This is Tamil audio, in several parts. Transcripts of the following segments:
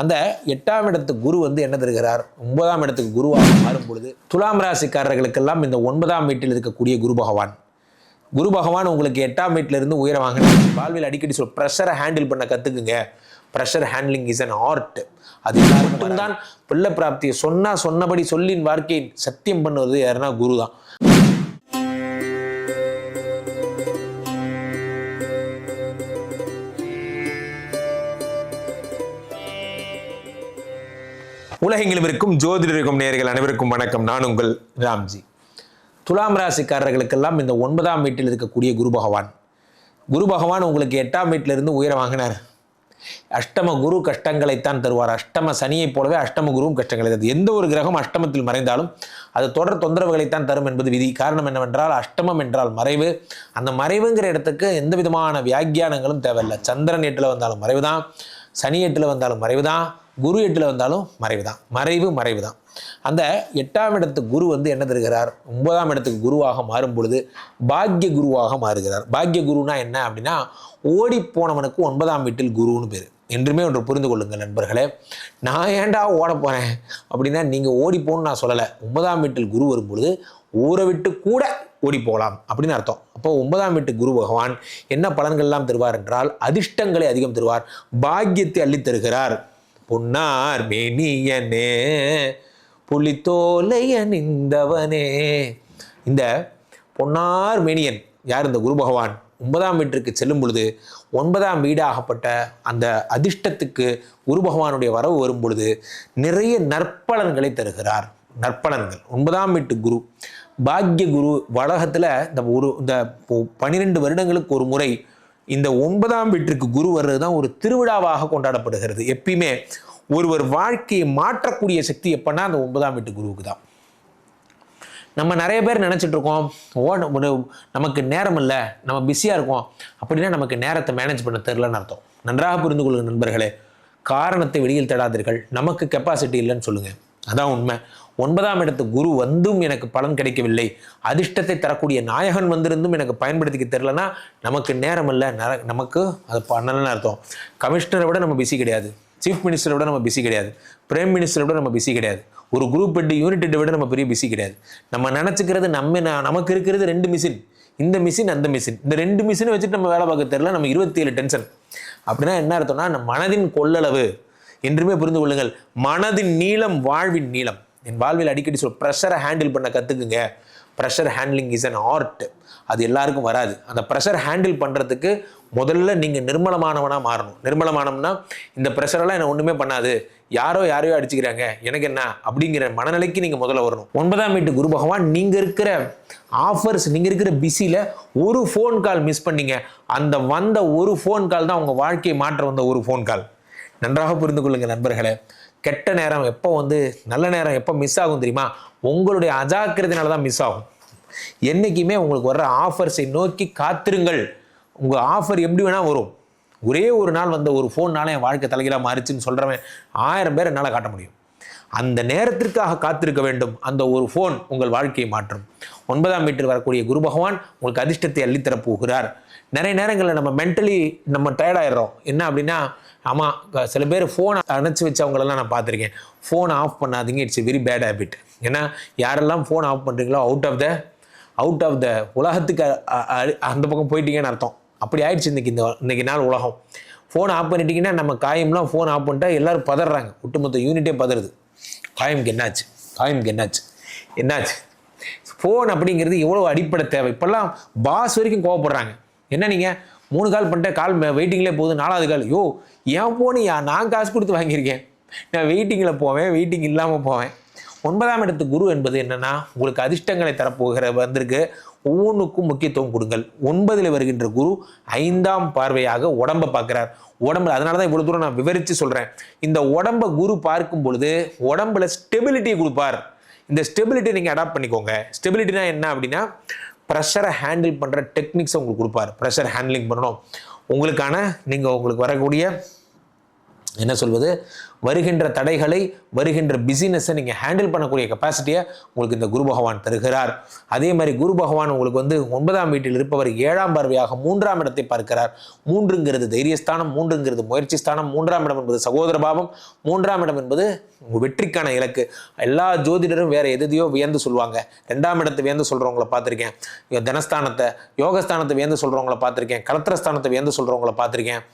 அந்த எட்டாம் இடத்து குரு வந்து என்ன தருகிறார்? ஒன்பதாம் இடத்துக்கு குருவாக மாறும் பொழுது துலாம் ராசிக்காரர்களுக்கெல்லாம் இந்த ஒன்பதாம் வீட்டில் இருக்கக்கூடிய குரு பகவான். குரு பகவான் உங்களுக்கு எட்டாம் வீட்டில இருந்து உயர வாங்கின வாழ்வில் அடிக்கடி சொல் ப்ரெஷரை ஹேண்டில் பண்ண கற்றுக்குங்க pressure handling is an art அது எல்லாருக்கும் தான் பிள்ளை பிராப்தியை சொன்னா சொன்னபடி சொல்லின் வாழ்க்கையை சத்தியம் பண்ணுவது யாருன்னா குரு தான் உலகெங்கிலும் இருக்கும் ஜோதிடருக்கும் நேர்கள் அனைவருக்கும் வணக்கம். நான் உங்கள் ராம்ஜி. துலாம் ராசிக்காரர்களுக்கெல்லாம் இந்த ஒன்பதாம் வீட்டில் இருக்கக்கூடிய குரு பகவான். குரு பகவான் உங்களுக்கு எட்டாம் வீட்டிலிருந்து உயர வாங்கினார். அஷ்டம குரு கஷ்டங்களைத்தான் தருவார். அஷ்டம சனியைப் போலவே அஷ்டம குருவும் கஷ்டங்களை தருது. எந்த ஒரு கிரகம் அஷ்டமத்தில் மறைந்தாலும் அது தொடர் தொந்தரவுகளைத்தான் தரும் என்பது விதி. காரணம் என்னவென்றால் அஷ்டமம் என்றால் மறைவு. அந்த மறைவுங்கிற இடத்துக்கு எந்த விதமான வியாக்கியானங்களும் தேவையில்லை. சந்திரன் எட்டில் வந்தாலும் மறைவு தான் சனி எட்டில் வந்தாலும் மறைவு தான் குரு எட்டில் வந்தாலும் மறைவு தான் மறைவு மறைவு தான் அந்த எட்டாம் இடத்து குரு வந்து என்ன தருகிறார்? ஒன்பதாம் இடத்துக்கு குருவாக மாறும் பொழுது பாக்ய குருவாக மாறுகிறார். பாக்ய குருனா என்ன அப்படின்னா ஓடி போனவனுக்கு ஒன்பதாம் வீட்டில் குருன்னு பேர். என்றுமே ஒன்று புரிந்து கொள்ளுங்கள் நண்பர்களே. நான் ஏன்டா ஓட போகிறேன் அப்படின்னா நீங்கள் ஓடி போகணும்னு நான் சொல்லலை. ஒன்பதாம் வீட்டில் குரு வரும் பொழுது ஊரை விட்டு கூட ஓடி போகலாம் அப்படின்னு அர்த்தம். அப்போ ஒன்பதாம் வீட்டு குரு பகவான் என்ன பலன்கள்லாம் தருவார் என்றால் அதிர்ஷ்டங்களை அதிகம் தருவார். பாக்கியத்தை அள்ளித் தருகிறார். பொன்னார் மேனியனே புலித்தோலைய நின்றவனே இந்த பொன்னார் மேனியன் யார் இந்த குரு பகவான்? ஒன்பதாம் வீட்டிற்கு செல்லும் பொழுது ஒன்பதாம் வீடாகப்பட்ட அந்த அதிர்ஷ்டத்துக்கு குரு பகவானுடைய வரவு வரும் பொழுது நிறைய நற்பலன்களை தருகிறார். நற்பலன்கள். ஒன்பதாம் வீட்டு குரு பாக்ய குரு வளகத்தில் இந்த ஒரு இந்த பன்னிரெண்டு வருடங்களுக்கு ஒரு முறை இந்த ஒன்பதாம் வீட்டிற்கு குரு வர்றது தான் ஒரு திருவிழாவாக கொண்டாடப்படுகிறது. எப்பயுமே ஒருவர் வாழ்க்கையை மாற்றக்கூடிய சக்தி எப்பன்னா அந்த ஒன்பதாம் வீட்டு குருவுக்கு தான் நம்ம நிறைய பேர் நினச்சிட்டு இருக்கோம் ஓ நமக்கு நேரம் இல்லை நம்ம பிஸியாக இருக்கோம். அப்படின்னா நமக்கு நேரத்தை மேனேஜ் பண்ண தெரிலன்னு அர்த்தம். நன்றாக புரிந்து கொள்ளுங்க நண்பர்களே. காரணத்தை வெளியில் தேடாதீர்கள். நமக்கு கெப்பாசிட்டி இல்லைன்னு சொல்லுங்கள் அதான் உண்மை. ஒன்பதாம் இடத்து குரு வந்தும் எனக்கு பலன் கிடைக்கவில்லை. அதிர்ஷ்டத்தை தரக்கூடிய நாயகன் வந்திருந்தும் எனக்கு பயன்படுத்திக்க தெரிலனா நமக்கு நேரம் இல்லை நர- நமக்கு அது பண்ணலன்னு அர்த்தம். கமிஷனரை விட நம்ம பிஸி கிடையாது. சீஃப் மினிஸ்டரை விட நம்ம பிஸி கிடையாது. பிரைம் மினிஸ்டரை விட நம்ம பிஸி கிடையாது. ஒரு குரூப் ஹெட் யூனிட் விட நம்ம பெரிய பிஸி கிடையாது. நம்ம நினச்சிக்கிறது நம்ம நமக்கு இருக்கிறது ரெண்டு மிஷின் இந்த மிஷின் அந்த மிஷின் இந்த ரெண்டு மிஷினை வச்சுட்டு நம்ம வேலை பார்க்க தெரில நம்ம இருபத்தி ஏழு டென்ஷன் அப்படின்னா என்ன அர்த்தம்னா நம்ம மனதின் கொள்ளளவு என்றுமே புரிந்து கொள்ளுங்கள். மனதின் நீளம் வாழ்வின் நீளம். என் வாழ்வில் அடிக்கடி சொல் ப்ரெஷரை ஹேண்டில் பண்ண கற்றுக்குங்க pressure handling is an art அது எல்லாருக்கும் வராது. அந்த ப்ரெஷர் ஹேண்டில் பண்ணுறதுக்கு முதல்ல நீங்கள் நிர்மலமானவனாக மாறணும். நிர்மலமானம்னா இந்த ப்ரெஷரெல்லாம் என்ன ஒன்றுமே பண்ணாது. யாரோ யாரையோ அடிச்சுக்கிறாங்க. எனக்கு என்ன? அப்படிங்கிற மனநிலைக்கு நீங்கள் முதல்ல வரணும். ஒன்பதாம் வீட்டு குரு பகவான் நீங்கள் இருக்கிற ஆஃபர்ஸ் நீங்கள் இருக்கிற பிஸியில் ஒரு ஃபோன் கால் மிஸ் பண்ணீங்க. அந்த வந்த ஒரு ஃபோன் கால் தான் உங்கள் வாழ்க்கையை மாற்ற வந்த ஒரு ஃபோன் கால் நன்றாக புரிந்து கொள்ளுங்கள் நண்பர்களே. கெட்ட நேரம் எப்போ வந்து நல்ல நேரம் எப்போ மிஸ் ஆகும் தெரியுமா? உங்களுடைய அஜாக்கிரதையினால தான் மிஸ் ஆகும். என்றைக்குமே உங்களுக்கு வர்ற ஆஃபர்ஸை நோக்கி காத்திருங்கள். உங்கள் ஆஃபர் எப்படி வேணால் வரும். ஒரே ஒரு நாள் வந்த ஒரு ஃபோன்னால என் வாழ்க்கை தலைகளாக மாறிச்சுன்னு சொல்கிறவன் ஆயிரம் பேர் என்னால் காட்ட முடியும். அந்த நேரத்திற்காக காத்திருக்க வேண்டும். அந்த ஒரு ஃபோன் உங்கள் வாழ்க்கையை மாற்றும். ஒன்பதாம் வீட்டில் வரக்கூடிய குரு பகவான் உங்களுக்கு அதிர்ஷ்டத்தை அள்ளித்தரப் போகிறார். நிறைய நேரங்களில் நம்ம மென்டலி நம்ம டயர்டாயிடுறோம் என்ன அப்படின்னா ஆமாம் சில பேர் ஃபோனை அணைச்சி வச்சவங்களெல்லாம் நான் பார்த்துருக்கேன். ஃபோன் ஆஃப் பண்ணாதீங்க இட்ஸ் வெரி பேட் ஹேபிட் ஏன்னா யாரெல்லாம் ஃபோன் ஆஃப் பண்ணுறீங்களோ out of the out of the உலகத்துக்கு அந்த பக்கம் போயிட்டீங்கன்னு அர்த்தம். அப்படி ஆயிடுச்சு இன்றைக்கி இந்த இன்றைக்கி நாள் உலகம். ஃபோன் ஆஃப் பண்ணிட்டீங்கன்னா நம்ம காயம்லாம் ஃபோன் ஆஃப் பண்ணிட்டா எல்லாரும் பதறாங்க. ஒட்டுமொத்த யூனிட்டே பதறுது. காயம்க்கு என்னாச்சு? காயம்க்கு என்னாச்சு? என்னாச்சு? ஃபோன் அப்படிங்கிறது எவ்வளோ அடிப்படை தேவை. இப்போல்லாம் பாஸ் வரைக்கும் கோவப்படுறாங்க. என்ன நீங்கள் மூணு கால் பண்ணிட்டேன் கால் வெயிட்டிங்லேயே போகுது நாலாவது கால். யோ என் ஃபோனு நான் காசு கொடுத்து வாங்கியிருக்கேன். நான் வெயிட்டிங்கில் போவேன் வெயிட்டிங் இல்லாமல் போவேன். ஒன்பதாம் இடத்து குரு என்பது என்னன்னா உங்களுக்கு அதிர்ஷ்டங்களை தரப்போகிற வந்திருக்கு. ஒவ்வொன்றுக்கும் முக்கியத்துவம் கொடுங்கள். ஒன்பதில் வருகின்ற குரு ஐந்தாம் பார்வையாக உடம்பை பார்க்குறார். உடம்புல அதனால தான் இவ்வளோ தூரம் நான் விவரித்து சொல்கிறேன் இந்த உடம்பை குரு பார்க்கும் பொழுது உடம்புல ஸ்டெபிலிட்டியை கொடுப்பார். இந்த ஸ்டெபிலிட்டி நீங்கள் அடாப்ட் பண்ணிக்கோங்க. ஸ்டெபிலிட்டினா என்ன அப்படின்னா ப்ரெஷரை ஹேண்டில் பண்ணுற டெக்னிக்ஸை உங்களுக்கு கொடுப்பார். ப்ரெஷர் ஹேண்ட்லிங் பண்ணணும். உங்களுக்கான நீங்கள் உங்களுக்கு வரக்கூடிய என்ன சொல்வது வருகின்ற தடைகளை வருகின்ற பிசினஸை நீங்கள் ஹேண்டில் பண்ணக்கூடிய கெப்பாசிட்டியை உங்களுக்கு இந்த குரு பகவான் தருகிறார். அதே மாதிரி குரு பகவான் உங்களுக்கு வந்து ஒன்பதாம் வீட்டில் இருப்பவர் ஏழாம் பார்வையாக மூன்றாம் இடத்தை பார்க்கிறார். மூன்றுங்கிறது தைரியஸ்தானம் மூன்றுங்கிறது முயற்சி ஸ்தானம் மூன்றாம் இடம் என்பது சகோதர பாவம் மூன்றாம் இடம் என்பது உங்கள் வெற்றிக்கான இலக்கு. எல்லா ஜோதிடரும் வேறு எதையோ வியந்து சொல்லுவாங்க. ரெண்டாம் இடத்தை வியந்து சொல்கிறவங்கள பார்த்துருக்கேன். தனஸ்தானத்தை யோகஸ்தானத்தை வியந்து சொல்கிறவங்கள பார்த்துருக்கேன். கலத்திரஸ்தானத்தை வியந்து சொல்கிறவங்கள பார்த்துருக்கேன்.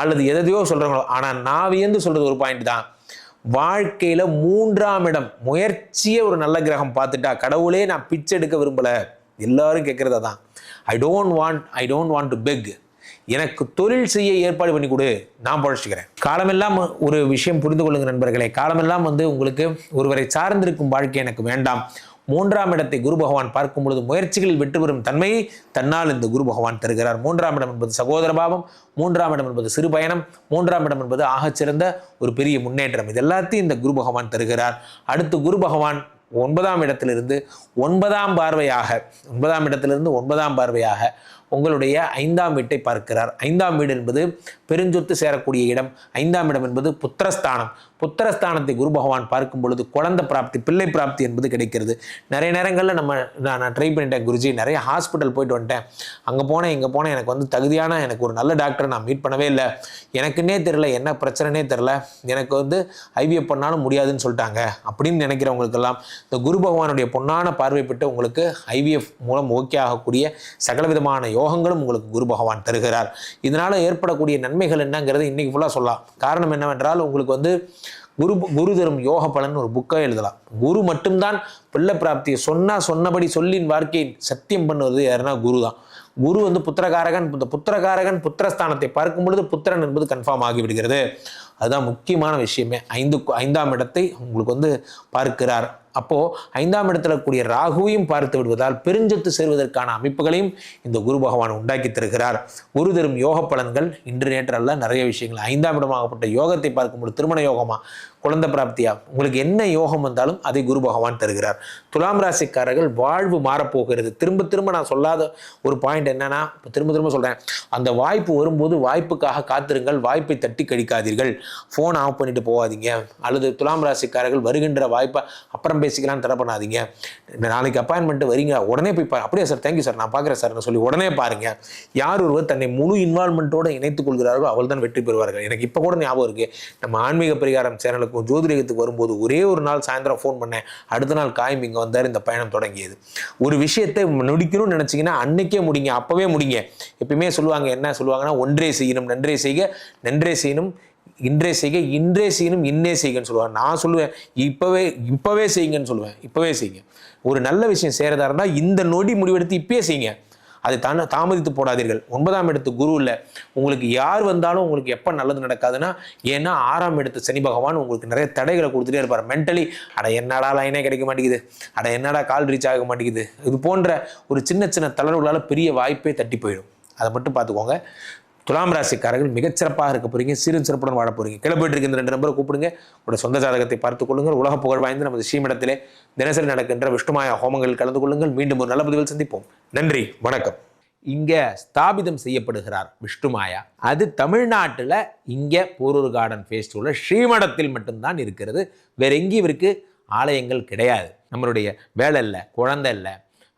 அல்லது எதையோ சொல்கிறவங்களோ ஆனால் நான் வியந்து சொல்கிறது ஒரு பாயிண்ட் தான். வாழ்க்கையில் மூன்றாம் இடம் முயற்சியே ஒரு நல்ல கிரகம் பார்த்துட்டா கடவுளே நான் பிச்சை எடுக்க விரும்பலை. எல்லாரும் கேட்குறத தான். I don't want I don't want to beg எனக்கு தொழில் செய்ய ஏற்பாடு பண்ணி கொடு. நான் பழச்சிக்கிறேன். காலமெல்லாம் ஒரு விஷயம் புரிந்து கொள்ளுங்க நண்பர்களே. காலமெல்லாம் வந்து உங்களுக்கு ஒருவரை சார்ந்திருக்கும் வாழ்க்கை எனக்கு வேண்டாம். மூன்றாம் இடத்தை குரு பகவான் பார்க்கும் பொழுது முயற்சிகளில் வெற்றி பெறும் தன்மையை தன்னால் இந்த குரு பகவான் தருகிறார். மூன்றாம் இடம் என்பது சகோதர பாவம் மூன்றாம் இடம் என்பது சிறு பயணம் மூன்றாம் இடம் என்பது ஆகச்சிறந்த ஒரு பெரிய முன்னேற்றம். இது எல்லாத்தையும் இந்த குரு பகவான் தருகிறார். அடுத்து குரு பகவான் ஒன்பதாம் இடத்திலிருந்து ஒன்பதாம் பார்வையாக ஒன்பதாம் இடத்திலிருந்து ஒன்பதாம் பார்வையாக உங்களுடைய ஐந்தாம் வீட்டை பார்க்கிறார். ஐந்தாம் வீடு என்பது பெருஞ்சொத்து சேரக்கூடிய இடம். ஐந்தாம் இடம் என்பது புத்திரஸ்தானம். புத்திரஸ்தானத்தை குரு பகவான் பார்க்கும் பொழுது குழந்தை பிராப்தி பிள்ளை பிராப்தி என்பது கிடைக்கிறது. நிறைய நேரங்களில் நம்ம நான் நான் ட்ரை பண்ணிட்டேன் குருஜி. நிறைய ஹாஸ்பிட்டல் போயிட்டு வந்துட்டேன். அங்கே போனேன் இங்கே போனேன். எனக்கு வந்து தகுதியான எனக்கு ஒரு நல்ல டாக்டரை நான் மீட் பண்ணவே இல்லை. எனக்குன்னே தெரில என்ன பிரச்சனைனே தெரில எனக்கு வந்து ஐவிஎஃப் பண்ணாலும் முடியாதுன்னு சொல்லிட்டாங்க. அப்படின்னு நினைக்கிறவங்களுக்கெல்லாம் இந்த குரு பகவானுடைய பொன்னான பார்வை பெற்று உங்களுக்கு ஐவிஎஃப் மூலம் ஓகே ஆகக்கூடிய சகல விதமான யோகங்களும் உங்களுக்கு குரு பகவான் தருகிறார். இதனால் ஏற்படக்கூடிய நன்மைகள் என்னங்கிறது இன்றைக்கி ஃபுல்லாக சொல்லலாம். காரணம் என்னவென்றால் உங்களுக்கு வந்து குரு குரு தரும் யோக பலன் ஒரு புக்காக எழுதலாம். குரு மட்டும்தான் பிள்ளை பிராப்தியை சொன்னால் சொன்னபடி சொல்லின் வாழ்க்கையை சத்தியம் பண்ணுவது யாருன்னா குரு தான். குரு வந்து புத்திரகாரகன் இந்த புத்திரகாரகன் புத்திரஸ்தானத்தை பார்க்கும் பொழுது புத்திரன் என்பது கன்ஃபார்ம் ஆகிவிடுகிறது. அதுதான் முக்கியமான விஷயமே. ஐந்து ஐந்தாம் இடத்தை உங்களுக்கு வந்து பார்க்கிறார். அப்போ ஐந்தாம் இடத்துல கூடிய ராகுவையும் பார்த்து விடுவதால் பெருஞ்சொத்து சேர்வதற்கான அமைப்புகளையும் இந்த குரு பகவான் உண்டாக்கி தருகிறார். குரு தரும் யோக பலன்கள் இன்று நேற்றல்ல நிறைய விஷயங்கள். ஐந்தாம் இடமாகப்பட்ட யோகத்தை பார்க்கும்போது திருமண யோகமா? குழந்தை பிராப்தியா? உங்களுக்கு என்ன யோகம் வந்தாலும் அதை குரு பகவான் தருகிறார். துலாம் ராசிக்காரர்கள் வாழ்வு மாறப்போகிறது. திரும்ப திரும்ப நான் சொல்லாத ஒரு பாயிண்ட் என்னன்னா திரும்ப திரும்ப சொல்றேன். அந்த வாய்ப்பு வரும்போது வாய்ப்புக்காக காத்திருங்கள். வாய்ப்பை தட்டி கழிக்காதீர்கள். ஃபோன் ஆஃப் பண்ணிட்டு போகாதீங்க. அல்லது துலாம் ராசிக்காரர்கள் வருகின்ற வாய்ப்பை அப்புறம் பேசிக்கலாம்னு தர பண்ணாதீங்க நாளைக்கு அப்பாயின்மெண்ட் வரீங்க. உடனே போய் பாரு. அப்படியே சார் தேங்க்யூ சார் நான் பார்க்குறேன் சார்னு சொல்லி உடனே பாருங்க. யார் ஒருவர் தன்னை முழு இன்வால்மெண்ட்டோடு இணைத்துக் கொள்கிறார்களோ அவள் தான் வெற்றி பெறுவார்கள். எனக்கு இப்போ கூட ஞாபகம் இருக்கு. நம்ம ஆன்மீக பரிகாரம் சேனலுக்கும் ஜோதிடத்துக்கு வரும்போது ஒரே ஒரு நாள் சாயந்தரம் ஃபோன் பண்ணேன். அடுத்த நாள் காயம் இங்கே வந்தார். இந்த பயணம் தொடங்கியது. ஒரு விஷயத்தை முடிக்கணும்னு நினச்சிங்கன்னா அன்னைக்கே முடிங்க. அப்போவே முடிங்க. எப்பயுமே சொல்லுவாங்க என்ன சொல்லுவாங்கன்னா ஒன்றே செய்யணும் நன்றே செய்க நன்றே செய்யணும் இன்றே செய்க இன்றே செய்யணும் இன்னே செய்கன்னு சொல்லுவாங்க. நான் சொல்லுவேன் இப்போவே இப்போவே செய்யுங்கன்னு சொல்லுவேன். இப்போவே செய்யுங்க ஒரு நல்ல விஷயம் செய்கிறதா இருந்தால் இந்த நொடி முடிவெடுத்து இப்பயே செய்யுங்க அதை தான தாமதித்து போடாதீர்கள். ஒன்பதாம் இடத்து குரு இல்லை. உங்களுக்கு யார் வந்தாலும் உங்களுக்கு எப்போ நல்லது நடக்காதுன்னா ஏன்னா ஆறாம் இடத்து சனி பகவான் உங்களுக்கு நிறைய தடைகளை கொடுத்துட்டே இருப்பார். மென்டலி அட என்னடா லைனே கிடைக்க மாட்டேங்குது. அட என்னடா கால் ரீச் ஆக மாட்டேங்குது. இது போன்ற ஒரு சின்ன சின்ன தளர்வுகளால் பெரிய வாய்ப்பே தட்டி போயிடும். அதை மட்டும் பார்த்துக்கோங்க. துலாம் ராசிக்காரர்கள் மிகச்சிறப்பாக இருக்க போறீங்க. சிறு சிறப்புடன் வாழ போறீங்க. கிளம்பிட்டு இருக்கின்ற ரெண்டு நம்பரை கூப்பிடுங்க. உங்களோட சொந்த ஜாதகத்தை பார்த்துக் கொள்ளுங்கள். உலக புகழ் வாய்ந்த நமது ஸ்ரீமிடத்திலே தினசரி நடக்கின்ற விஷ்ணுமாய ஹோமங்கள் கலந்து கொள்ளுங்கள். மீண்டும் ஒரு நல்ல பதிவில் சந்திப்போம். நன்றி. வணக்கம். இங்க ஸ்தாபிதம் செய்யப்படுகிறார் விஷ்ணுமாயா. அது தமிழ்நாட்டில் இங்கே போரூர் கார்டன் ஃபேஸ்டிவலில் ஸ்ரீமடத்தில் மட்டும்தான் இருக்கிறது. வேற எங்கேயும் இவருக்கு ஆலயங்கள் கிடையாது. நம்மளுடைய வேலை இல்லை குழந்தை இல்லை